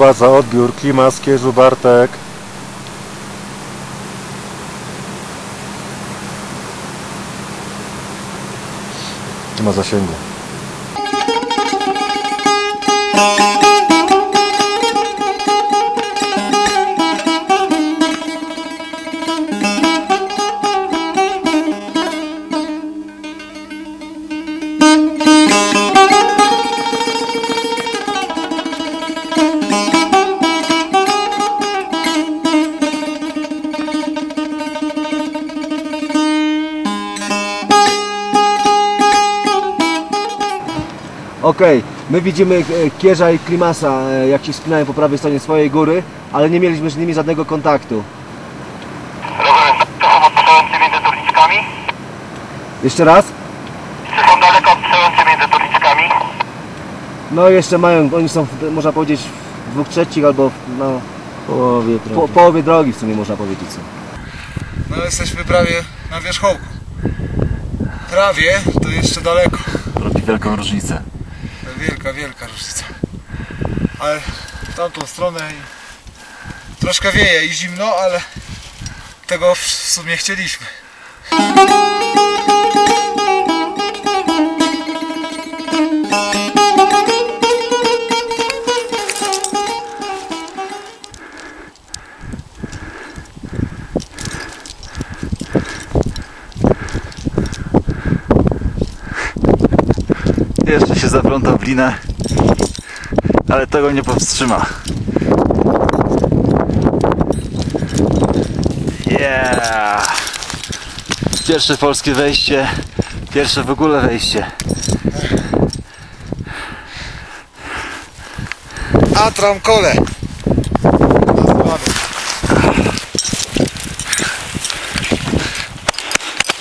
baza, odbiór, klimas, Kierzu, Bartek. Nie ma zasięgu. Okej, my widzimy e, Kierza i Klimasa, e, jak się spinają po prawej stronie swojej góry, ale nie mieliśmy z nimi żadnego kontaktu. Rozumiem, to są odstrzelający między turniczkami? Jeszcze raz? Czy są daleko odstrzelający między turniczkami? No jeszcze mają, oni są, w- można powiedzieć, w dwóch trzecich albo w, no, Połowie po, połowie drogi w sumie można powiedzieć. Co. No jesteśmy prawie na wierzchołku. Prawie, to jeszcze daleko. Robi wielką różnicę. Wielka, wielka różnica. Ale w tamtą stronę i troszkę wieje i zimno, ale tego w sumie chcieliśmy. Jeszcze się zaplątał w linę, ale tego nie powstrzyma. Yeah! Pierwsze polskie wejście, pierwsze w ogóle wejście. Atram kole.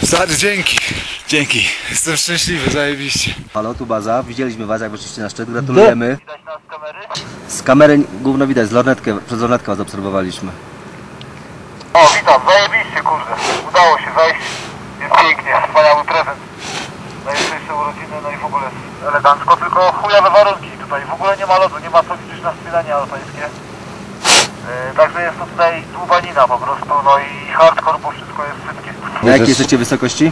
Stary, dzięki. Dzięki. Jestem szczęśliwy, zajebiście. Halo, tu baza, widzieliśmy Was jak weszliście na szczyt, gratulujemy. Widać nas z kamery? Z kamery gówno widać, z lornetkę, przez lornetkę Was obserwowaliśmy. O, witam, zajebiście, kurde. Udało się wejść. Jest pięknie, wspaniały prezent. Na jutrzejsze urodziny, no i w ogóle jest elegancko, tylko chujowe warunki tutaj. W ogóle nie ma lodu, nie ma co liczyć na wspinanie alpejskie. Yy, także jest to tutaj dłubanina po prostu, no i hardcore, bo wszystko jest sypkie. Na jakiej jesteście wysokości?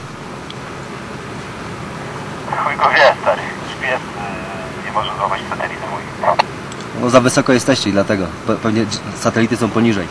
Chuj go wie, stary. GPS yy, nie może złapać satelity mój. No za wysoko jesteście i dlatego. Pe- Pewnie satelity są poniżej.